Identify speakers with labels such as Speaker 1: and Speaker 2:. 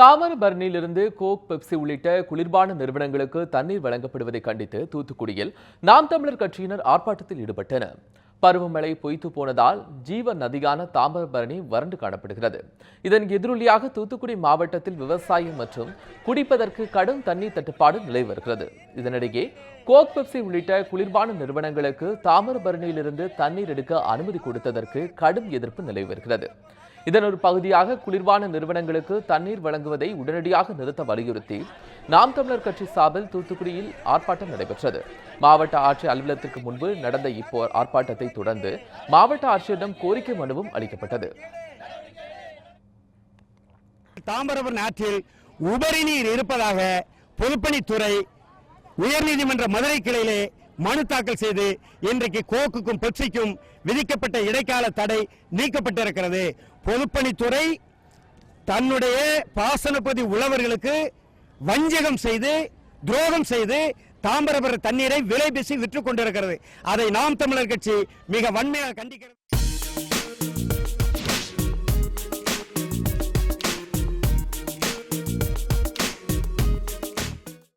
Speaker 1: தாமிரபரணியிலிருந்து Coke Pepsi உள்ளிட்ட குளிர்பான நிறுவனங்களுக்கு தண்ணீர் வழங்கப்படுவதை கண்டித்து தூத்துக்குடியில் நாம் தமிழர் கட்சியினர் ஆர்ப்பாட்டத்தில் ஈடுபட்டனர். பருவமழை பொய்த்து போனதால் ஜீவ நதியான தாமிரபரணி வறண்டு காணப்படுகிறது. இதன் எதிரொலியாக தூத்துக்குடி மாவட்டத்தில் விவசாயம் மற்றும் குடிப்பதற்கு கடும் தண்ணீர் தட்டுப்பாடு நிலை வருகிறது. இதனிடையே கோக் பெப்சி உள்ளிட்ட குளிர்பான நிறுவனங்களுக்கு தாமிரபரணியிலிருந்து தண்ணீர் எடுக்க அனுமதி கொடுத்ததற்கு கடும் எதிர்ப்பு நிலை வருகிறது. இதன் ஒரு பகுதியாக குளிர்பான நிறுவனங்களுக்கு தண்ணீர் வழங்குவதை உடனடியாக நிறுத்த வலியுறுத்தி நாம் தமிழர் கட்சி சார்பில் தூத்துக்குடியில் ஆர்ப்பாட்டம் நடைபெற்றது. மாவட்ட ஆட்சியர் அலுவலகத்திற்கு முன்பு நடந்த இப்போ ஆர்ப்பாட்டத்தை தொடர்ந்து மாவட்ட ஆட்சியரிடம் கோரிக்கை மனுவும் அளிக்கப்பட்டது.
Speaker 2: தாம்பரபுரம் ஆற்றில் உபரி நீர் இருப்பதாக பொதுப்பணித்துறை உயர்நீதிமன்ற மதுரை கிளையிலே மனு தாக்கல் செய்து இன்றைக்கு கோக்குக்கும் பெப்சிக்கும் விதிக்கப்பட்ட இடைக்கால தடை நீக்கப்பட்டிருக்கிறது. பொதுப்பணித்துறை தன்னுடைய பாசனப்பதி உழவர்களுக்கு வஞ்சகம் செய்து துரோகம் செய்து தாம்பரபுர தண்ணீரை விலை பேசி விற்றுக் கொண்டிருக்கிறது. அதை நாம் தமிழர் கட்சி மிக வன்மையாக கண்டிக்கிறது.